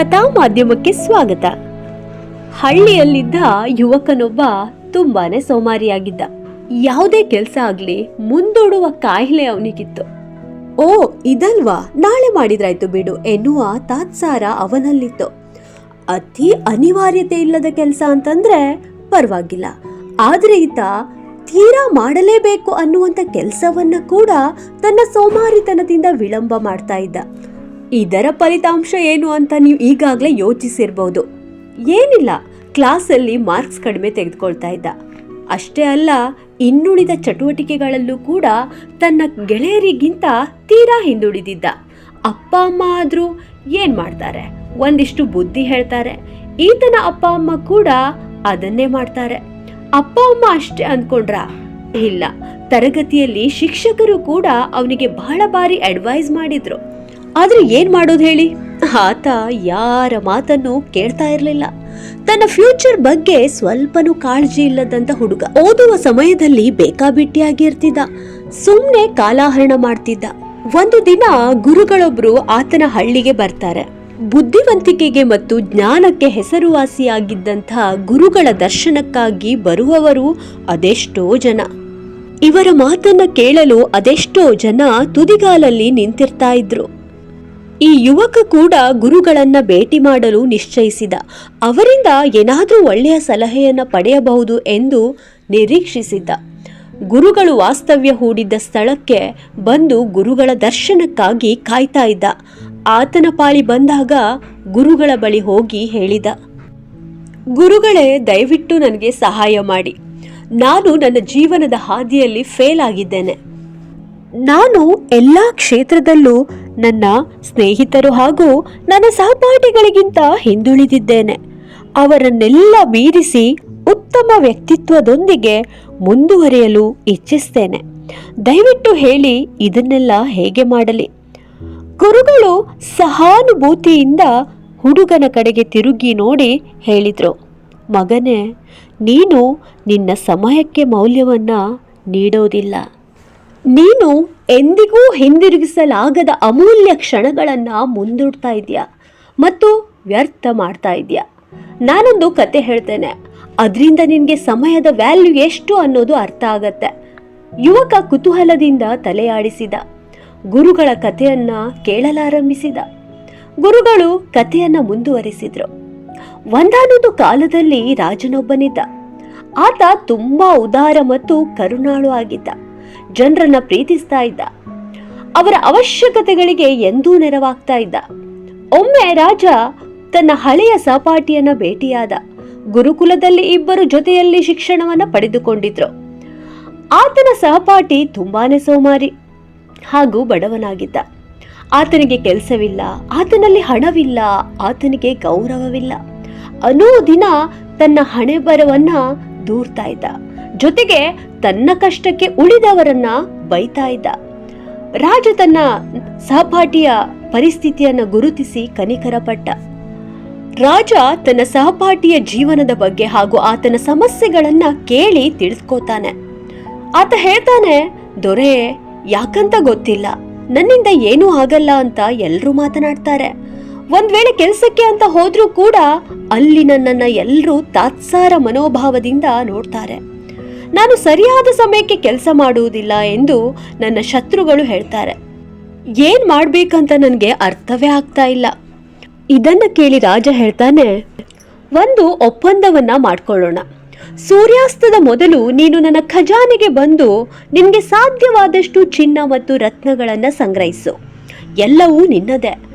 ಕಥಾ ಮಾಧ್ಯಮಕ್ಕೆ ಸ್ವಾಗತ. ಹಳ್ಳಿಯಲ್ಲಿದ್ದ ಯುವಕನೊಬ್ಬ ತುಂಬಾನೇ ಸೋಮಾರಿಯಾಗಿದ್ದ. ಯಾವುದೇ ಕೆಲಸ ಆಗ್ಲಿ ಮುಂದೂಡುವ ಕಾಯಿಲೆ ಅವನಿಗಿತ್ತು. ಓ, ಇದಲ್ವಾ? ನಾಳೆ ಮಾಡಿದ್ರಾಯ್ತು ಬಿಡು ಎನ್ನುವ ತಾತ್ಸಾರ ಅವನಲ್ಲಿತ್ತು. ಅತಿ ಅನಿವಾರ್ಯತೆ ಇಲ್ಲದ ಕೆಲಸ ಅಂತಂದ್ರೆ ಪರವಾಗಿಲ್ಲ. ಆದ್ರೆ ಈತ ತೀರಾ ಮಾಡಲೇಬೇಕು ಅನ್ನುವಂತ ಕೆಲಸವನ್ನ ಕೂಡ ತನ್ನ ಸೋಮಾರಿತನದಿಂದ ವಿಳಂಬ ಮಾಡ್ತಾ ಇದ್ದ. ಇದರ ಫಲಿತಾಂಶ ಏನು ಅಂತ ನೀವು ಈಗಾಗಲೇ ಯೋಚಿಸಿರ್ಬೋದು. ಏನಿಲ್ಲ, ಕ್ಲಾಸಲ್ಲಿ ಮಾರ್ಕ್ಸ್ ಕಡಿಮೆ ತೆಗೆದುಕೊಳ್ತಾ ಇದ್ದ. ಅಷ್ಟೇ ಅಲ್ಲ, ಇನ್ನುಳಿದ ಚಟುವಟಿಕೆಗಳಲ್ಲೂ ಕೂಡ ತನ್ನ ಗೆಳೆಯರಿಗಿಂತ ತೀರಾ ಹಿಂದುಳಿದಿದ್ದ. ಅಪ್ಪ, ಅಮ್ಮ ಆದರೂ ಏನು ಮಾಡ್ತಾರೆ? ಒಂದಿಷ್ಟು ಬುದ್ಧಿ ಹೇಳ್ತಾರೆ. ಈತನ ಅಪ್ಪ, ಅಮ್ಮ ಕೂಡ ಅದನ್ನೇ ಮಾಡ್ತಾರೆ. ಅಪ್ಪ, ಅಮ್ಮ ಅಷ್ಟೇ ಅಂದ್ಕೊಂಡ್ರ ಇಲ್ಲ, ತರಗತಿಯಲ್ಲಿ ಶಿಕ್ಷಕರು ಕೂಡ ಅವನಿಗೆ ಬಹಳ ಬಾರಿ ಅಡ್ವೈಸ್ ಮಾಡಿದ್ರು. ಆದ್ರೆ ಏನ್ ಮಾಡೋದು ಹೇಳಿ? ಆತ ಯಾರ ಮಾತನ್ನು ಕೇಳ್ತಾ ಇರಲಿಲ್ಲ. ತನ್ನ ಫ್ಯೂಚರ್ ಬಗ್ಗೆ ಸ್ವಲ್ಪನೂ ಕಾಳಜಿ ಇಲ್ಲದಂತ ಹುಡುಗ ಓದುವ ಸಮಯದಲ್ಲಿ ಬೇಕಾಬಿಟ್ಟಿಯಾಗಿರ್ತಿದ್ದ. ಸುಮ್ಮನೆ ಕಾಲಹರಣ ಮಾಡ್ತಿದ್ದ. ಒಂದು ದಿನ ಗುರುಗಳೊಬ್ರು ಆತನ ಹಳ್ಳಿಗೆ ಬರ್ತಾರೆ. ಬುದ್ಧಿವಂತಿಕೆಗೆ ಮತ್ತು ಜ್ಞಾನಕ್ಕೆ ಹೆಸರುವಾಸಿಯಾಗಿದ್ದಂತಹ ಗುರುಗಳ ದರ್ಶನಕ್ಕಾಗಿ ಬರುವವರು ಅದೆಷ್ಟೋ ಜನ. ಇವರ ಮಾತನ್ನ ಕೇಳಲು ಅದೆಷ್ಟೋ ಜನ ತುದಿಗಾಲಲ್ಲಿ ನಿಂತಿರ್ತಾ ಇದ್ರು. ಈ ಯುವಕ ಕೂಡ ಗುರುಗಳನ್ನ ಭೇಟಿ ಮಾಡಲು ನಿಶ್ಚಯಿಸಿದ. ಅವರಿಂದ ಏನಾದರೂ ಒಳ್ಳೆಯ ಸಲಹೆಯನ್ನು ಪಡೆಯಬಹುದು ಎಂದು ನಿರೀಕ್ಷಿಸಿದ್ದ. ಗುರುಗಳು ವಾಸ್ತವ್ಯ ಹೂಡಿದ್ದ ಸ್ಥಳಕ್ಕೆ ಬಂದು ಗುರುಗಳ ದರ್ಶನಕ್ಕಾಗಿ ಕಾಯ್ತಾ ಇದ್ದ. ಆತನ ಪಾಳಿ ಬಂದಾಗ ಗುರುಗಳ ಬಳಿ ಹೋಗಿ ಹೇಳಿದ. ಗುರುಗಳೇ, ದಯವಿಟ್ಟು ನನಗೆ ಸಹಾಯ ಮಾಡಿ. ನಾನು ನನ್ನ ಜೀವನದ ಹಾದಿಯಲ್ಲಿ ಫೇಲ್ ಆಗಿದ್ದೇನೆ. ನಾನು ಎಲ್ಲ ಕ್ಷೇತ್ರದಲ್ಲೂ ನನ್ನ ಸ್ನೇಹಿತರು ಹಾಗೂ ನನ್ನ ಸಹಪಾಠಿಗಳಿಗಿಂತ ಹಿಂದುಳಿದಿದ್ದೇನೆ. ಅವರನ್ನೆಲ್ಲ ಮೀರಿಸಿ ಉತ್ತಮ ವ್ಯಕ್ತಿತ್ವದೊಂದಿಗೆ ಮುಂದುವರಿಯಲು ಇಚ್ಛಿಸ್ತೇನೆ. ದಯವಿಟ್ಟು ಹೇಳಿ ಇದನ್ನೆಲ್ಲ ಹೇಗೆ ಮಾಡಲಿ? ಗುರುಗಳು ಸಹಾನುಭೂತಿಯಿಂದ ಹುಡುಗನ ಕಡೆಗೆ ತಿರುಗಿ ನೋಡಿ ಹೇಳಿದರು. ಮಗನೇ, ನೀನು ನಿನ್ನ ಸಮಯಕ್ಕೆ ಮೌಲ್ಯವನ್ನು ನೀಡೋದಿಲ್ಲ. ನೀನು ಎಂದಿಗೂ ಹಿಂದಿರುಗಿಸಲಾಗದ ಅಮೂಲ್ಯ ಕ್ಷಣಗಳನ್ನು ಮುಂದೂಡ್ತಾ ಇದೆಯಾ? ಮತ್ತು ವ್ಯರ್ಥ ಮಾಡ್ತಾ ಇದೆಯಾ? ನಾನೊಂದು ಕತೆ ಹೇಳ್ತೇನೆ. ಅದರಿಂದ ನಿನಗೆ ಸಮಯದ ವ್ಯಾಲ್ಯೂ ಎಷ್ಟು ಅನ್ನೋದು ಅರ್ಥ ಆಗತ್ತೆ. ಯುವಕ ಕುತೂಹಲದಿಂದ ತಲೆಯಾಡಿಸಿದ. ಗುರುಗಳ ಕಥೆಯನ್ನ ಕೇಳಲಾರಂಭಿಸಿದ. ಗುರುಗಳು ಕಥೆಯನ್ನ ಮುಂದುವರಿಸಿದ್ರು. ಒಂದಾನೊಂದು ಕಾಲದಲ್ಲಿ ರಾಜನೊಬ್ಬನಿದ್ದ. ಆತ ತುಂಬಾ ಉದಾರ ಮತ್ತು ಕರುಣಾಳು ಆಗಿದ್ದ. ಜನರನ್ನ ಪ್ರೀತಿಸ್ತಾ ಇದ್ದ. ಅವರ ಅವಶ್ಯಕತೆಗಳಿಗೆ ಎಂದೂ ನೆರವಾಗ್ತಾ ಇದ್ದ. ಒಮ್ಮೆ ರಾಜ ತನ್ನ ಹಳೆಯ ಸಹಪಾಠಿಯನ್ನ ಭೇಟಿಯಾದ. ಗುರುಕುಲದಲ್ಲಿ ಇಬ್ಬರು ಜೊತೆಯಲ್ಲಿ ಶಿಕ್ಷಣವನ್ನ ಪಡೆದುಕೊಂಡಿದ್ರು. ಆತನ ಸಹಪಾಠಿ ತುಂಬಾನೇ ಸೋಮಾರಿ ಹಾಗೂ ಬಡವನಾಗಿದ್ದ. ಆತನಿಗೆ ಕೆಲಸವಿಲ್ಲ, ಆತನಲ್ಲಿ ಹಣವಿಲ್ಲ, ಆತನಿಗೆ ಗೌರವವಿಲ್ಲ. ಅನುದಿನ ತನ್ನ ಹಣೆ ಬರವನ್ನ ದೂರ್ತಾ ಇದ್ದ. ಜೊತೆಗೆ ತನ್ನ ಕಷ್ಟಕ್ಕೆ ಉಳಿದವರನ್ನ ಬೈತಾ ಇದ್ದ. ರಾಜ ತನ್ನ ಸಹಪಾಠಿಯ ಪರಿಸ್ಥಿತಿಯನ್ನ ಗುರುತಿಸಿ ಕನಿಕರಪಟ್ಟ. ರಾಜ ತನ್ನ ಸಹಪಾಠಿಯ ಜೀವನದ ಬಗ್ಗೆ ಹಾಗೂ ಆತನ ಸಮಸ್ಯೆಗಳನ್ನ ಕೇಳಿ ತಿಳಿಸ್ಕೋತಾನೆ. ಆತ ಹೇಳ್ತಾನೆ, ದೊರೆ, ಯಾಕಂತ ಗೊತ್ತಿಲ್ಲ. ನನ್ನಿಂದ ಏನೂ ಆಗಲ್ಲ ಅಂತ ಎಲ್ಲರೂ ಮಾತನಾಡ್ತಾರೆ. ಒಂದ್ ವೇಳೆ ಕೆಲಸಕ್ಕೆ ಅಂತ ಹೋದ್ರೂ ಕೂಡ ಅಲ್ಲಿ ನನ್ನನ್ನ ಎಲ್ಲರೂ ತಾತ್ಸಾರ ಮನೋಭಾವದಿಂದ ನೋಡ್ತಾರೆ. ನಾನು ಸರಿಯಾದ ಸಮಯಕ್ಕೆ ಕೆಲಸ ಮಾಡುವುದಿಲ್ಲ ಎಂದು ನನ್ನ ಶತ್ರುಗಳು ಹೇಳ್ತಾರೆ. ಏನ್ ಮಾಡ್ಬೇಕಂತ ನನಗೆ ಅರ್ಥವೇ ಆಗ್ತಾ ಇಲ್ಲ. ಇದನ್ನ ಕೇಳಿ ರಾಜ ಹೇಳ್ತಾನೆ, ಒಂದು ಒಪ್ಪಂದವನ್ನ ಮಾಡ್ಕೊಳ್ಳೋಣ. ಸೂರ್ಯಾಸ್ತದ ಮೊದಲು ನೀನು ನನ್ನ ಖಜಾನೆಗೆ ಬಂದು ನಿನಗೆ ಸಾಧ್ಯವಾದಷ್ಟು ಚಿನ್ನ ಮತ್ತು ರತ್ನಗಳನ್ನು ಸಂಗ್ರಹಿಸು. ಎಲ್ಲವೂ ನಿನ್ನದೇ.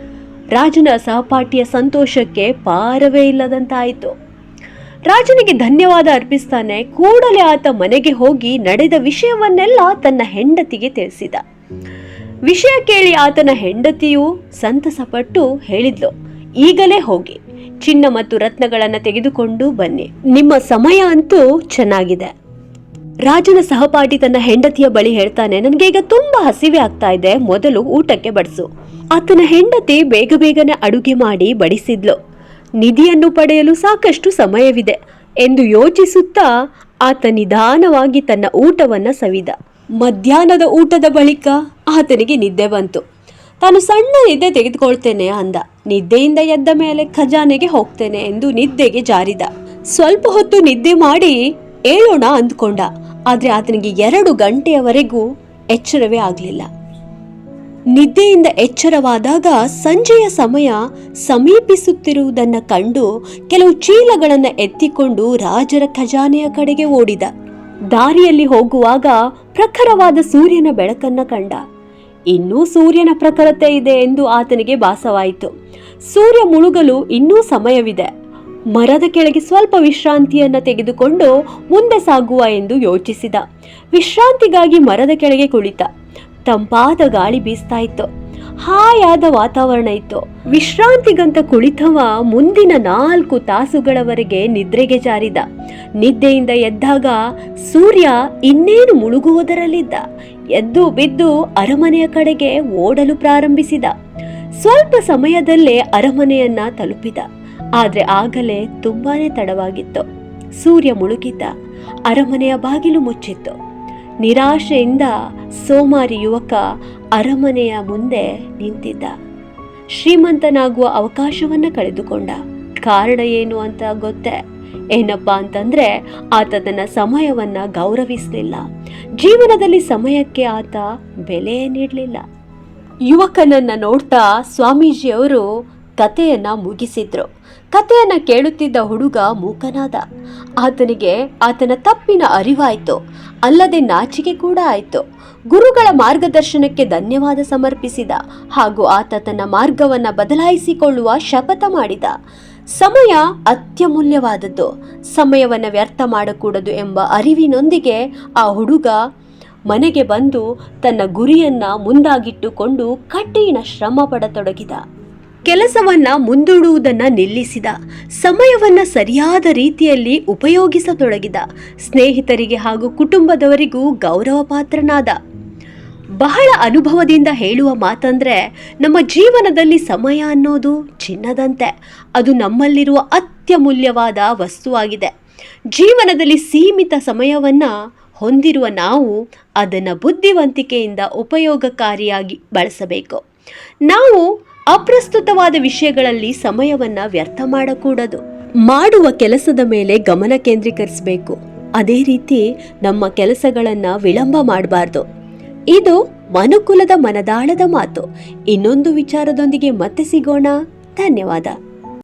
ರಾಜನ ಸಹಪಾಠಿಯ ಸಂತೋಷಕ್ಕೆ ಪಾರವೇ ಇಲ್ಲದಂತಾಯಿತು. ರಾಜನಿಗೆ ಧನ್ಯವಾದ ಅರ್ಪಿಸ್ತಾನೆ, ಕೂಡಲೇ ಆತ ಮನೆಗೆ ಹೋಗಿ ನಡೆದ ವಿಷಯವನ್ನೆಲ್ಲ ತನ್ನ ಹೆಂಡತಿಗೆ ತಿಳಿಸಿದ. ವಿಷಯ ಕೇಳಿ ಆತನ ಹೆಂಡತಿಯು ಸಂತಸಪಟ್ಟು ಹೇಳಿದ್ಲು, ಈಗಲೇ ಹೋಗಿ. ಚಿನ್ನ ಮತ್ತು ರತ್ನಗಳನ್ನು ತೆಗೆದುಕೊಂಡು ಬನ್ನಿ. ನಿಮ್ಮ ಸಮಯ ಅಂತೂ ಚೆನ್ನಾಗಿದೆ. ರಾಜನ ಸಹಪಾಠಿ ತನ್ನ ಹೆಂಡತಿಯ ಬಳಿ ಹೇಳ್ತಾನೆ ನನಗೆ ಈಗ ತುಂಬಾ ಹಸಿವೆ ಆಗ್ತಾ ಇದೆ, ಮೊದಲು ಊಟಕ್ಕೆ ಬಡಿಸು. ಆತನ ಹೆಂಡತಿ ಬೇಗ ಬೇಗನೆ ಅಡುಗೆ ಮಾಡಿ ಬಡಿಸಿದ್ಲು. ನಿಧಿಯನ್ನು ಪಡೆಯಲು ಸಾಕಷ್ಟು ಸಮಯವಿದೆ ಎಂದು ಯೋಚಿಸುತ್ತಾ ಆತ ನಿಧಾನವಾಗಿ ತನ್ನ ಊಟವನ್ನ ಸವಿದ. ಮಧ್ಯಾಹ್ನದ ಊಟದ ಬಳಿಕ ಆತನಿಗೆ ನಿದ್ದೆ ಬಂತು. ತಾನು ಸಣ್ಣ ನಿದ್ದೆ ತೆಗೆದುಕೊಳ್ತೇನೆ, ಅಂದ. ನಿದ್ದೆಯಿಂದ ಎದ್ದ ಮೇಲೆ ಖಜಾನೆಗೆ ಹೋಗ್ತೇನೆ, ಎಂದು ನಿದ್ದೆಗೆ ಜಾರಿದ. ಸ್ವಲ್ಪ ಹೊತ್ತು ನಿದ್ದೆ ಮಾಡಿ ಏಳೋಣ ಅಂದ್ಕೊಂಡ. ಆದ್ರೆ ಆತನಿಗೆ ಎರಡು ಗಂಟೆಯವರೆಗೂ ಎಚ್ಚರವೇ ಆಗಲಿಲ್ಲ. ನಿದ್ದೆಯಿಂದ ಎಚ್ಚರವಾದಾಗ ಸಂಜೆಯ ಸಮಯ ಸಮೀಪಿಸುತ್ತಿರುವುದನ್ನು ಕಂಡು ಕೆಲವು ಚೀಲಗಳನ್ನು ಎತ್ತಿಕೊಂಡು ರಾಜರ ಖಜಾನೆಯ ಕಡೆಗೆ ಓಡಿದ. ದಾರಿಯಲ್ಲಿ ಹೋಗುವಾಗ ಪ್ರಖರವಾದ ಸೂರ್ಯನ ಬೆಳಕನ್ನು ಕಂಡ. ಇನ್ನೂ ಸೂರ್ಯನ ಪ್ರಖರತೆ ಇದೆ ಎಂದು ಆತನಿಗೆ ಭಾಸವಾಯಿತು. ಸೂರ್ಯ ಮುಳುಗಲು ಇನ್ನೂ ಸಮಯವಿದೆ. ಮರದ ಕೆಳಗೆ ಸ್ವಲ್ಪ ವಿಶ್ರಾಂತಿಯನ್ನು ತೆಗೆದುಕೊಂಡು ಮುಂದೆ ಸಾಗುವ ಎಂದು ಯೋಚಿಸಿದ. ವಿಶ್ರಾಂತಿಗಾಗಿ ಮರದ ಕೆಳಗೆ ಕುಳಿತ. ತಂಪಾದ ಗಾಳಿ ಬೀಸ್ತಾ ಇತ್ತು. ಹಾಯಾದ ವಾತಾವರಣ ಇತ್ತು. ವಿಶ್ರಾಂತಿಗಂತ ಕುಳಿತವ ಮುಂದಿನ ನಾಲ್ಕು ತಾಸುಗಳವರೆಗೆ ನಿದ್ರೆಗೆ ಜಾರಿದ. ನಿದ್ದೆಯಿಂದ ಎದ್ದಾಗ ಸೂರ್ಯ ಇನ್ನೇನು ಮುಳುಗುವುದರಲ್ಲಿದ್ದ. ಎದ್ದು ಬಿದ್ದು ಅರಮನೆಯ ಕಡೆಗೆ ಓಡಲು ಪ್ರಾರಂಭಿಸಿದ. ಸ್ವಲ್ಪ ಸಮಯದಲ್ಲೇ ಅರಮನೆಯನ್ನ ತಲುಪಿದ. ಆದ್ರೆ ಆಗಲೇ ತುಂಬಾನೇ ತಡವಾಗಿತ್ತು. ಸೂರ್ಯ ಮುಳುಗಿದ್ದ ಅರಮನೆಯ ಬಾಗಿಲು ಮುಚ್ಚಿತ್ತು. ನಿರಾಶೆಯಿಂದ ಸೋಮಾರಿ ಯುವಕ ಅರಮನೆಯ ಮುಂದೆ ನಿಂತಿದ್ದ. ಶ್ರೀಮಂತನಾಗುವ ಅವಕಾಶವನ್ನ ಕಳೆದುಕೊಂಡ. ಕಾರಣ ಏನು ಅಂತ ಗೊತ್ತೇ? ಏನಪ್ಪ ಅಂತಂದ್ರೆ ಆತ ತನ್ನ ಸಮಯವನ್ನ ಗೌರವಿಸಲಿಲ್ಲ. ಜೀವನದಲ್ಲಿ ಸಮಯಕ್ಕೆ ಆತ ಬೆಲೆ ನೀಡಲಿಲ್ಲ. ಯುವಕನನ್ನ ನೋಡ್ತಾ ಸ್ವಾಮೀಜಿಯವರು ಕಥೆಯನ್ನ ಮುಗಿಸಿದ್ರು. ಕಥೆಯನ್ನ ಕೇಳುತ್ತಿದ್ದ ಹುಡುಗ ಮೂಕನಾದ. ಆತನಿಗೆ ಆತನ ತಪ್ಪಿನ ಅರಿವಾಯಿತು. ಅಲ್ಲದೆ ನಾಚಿಕೆ ಕೂಡ ಆಯಿತು. ಗುರುಗಳ ಮಾರ್ಗದರ್ಶನಕ್ಕೆ ಧನ್ಯವಾದ ಸಮರ್ಪಿಸಿದ ಹಾಗೂ ಆತ ತನ್ನ ಮಾರ್ಗವನ್ನ ಬದಲಾಯಿಸಿಕೊಳ್ಳುವ ಶಪಥ ಮಾಡಿದ. ಸಮಯ ಅತ್ಯಮೂಲ್ಯವಾದದ್ದು. ಸಮಯವನ್ನು ವ್ಯರ್ಥ ಮಾಡಕೂಡದು ಎಂಬ ಅರಿವಿನೊಂದಿಗೆ ಆ ಹುಡುಗ ಮನೆಗೆ ಬಂದು ತನ್ನ ಗುರಿಯನ್ನ ಮುಂದಾಗಿಟ್ಟುಕೊಂಡು ಕಠಿಣ ಶ್ರಮ ಪಡತೊಡಗಿದ. ಕೆಲಸವನ್ನ ಮುಂದೂಡುವುದನ್ನ ನಿಲ್ಲಿಸಿದ, ಸಮಯವನ್ನ ಸರಿಯಾದ ರೀತಿಯಲ್ಲಿ ಉಪಯೋಗಿಸತೊಡಗಿದ, ಸ್ನೇಹಿತರಿಗೆ ಹಾಗೂ ಕುಟುಂಬದವರಿಗೂ ಗೌರವ ಪಾತ್ರನಾದ. ಬಹಳ ಅನುಭವದಿಂದ ಹೇಳುವ ಮಾತಂದ್ರೆ, ನಮ್ಮ ಜೀವನದಲ್ಲಿ ಸಮಯ ಅನ್ನೋದು ಚಿನ್ನದಂತೆ, ಅದು ನಮ್ಮಲ್ಲಿರುವ ಅತ್ಯಮೂಲ್ಯವಾದ ವಸ್ತುವಾಗಿದೆ. ಜೀವನದಲ್ಲಿ ಸೀಮಿತ ಸಮಯವನ್ನ ಹೊಂದಿರುವ ನಾವು ಅದನ್ನು ಬುದ್ಧಿವಂತಿಕೆಯಿಂದ ಉಪಯೋಗಕಾರಿಯಾಗಿ ಬಳಸಬೇಕು. ನಾವು ಅಪ್ರಸ್ತುತವಾದ ವಿಷಯಗಳಲ್ಲಿ ಸಮಯವನ್ನ ವ್ಯರ್ಥ ಮಾಡಕೂಡದು. ಮಾಡುವ ಕೆಲಸದ ಮೇಲೆ ಗಮನ ಕೇಂದ್ರೀಕರಿಸಬೇಕು. ಅದೇ ರೀತಿ ನಮ್ಮ ಕೆಲಸಗಳನ್ನ ವಿಳಂಬ ಮಾಡಬಾರ್ದು. ಇದು ಮನುಕುಲದ ಮನದಾಳದ ಮಾತು. ಇನ್ನೊಂದು ವಿಚಾರದೊಂದಿಗೆ ಮತ್ತೆ ಸಿಗೋಣ. ಧನ್ಯವಾದ.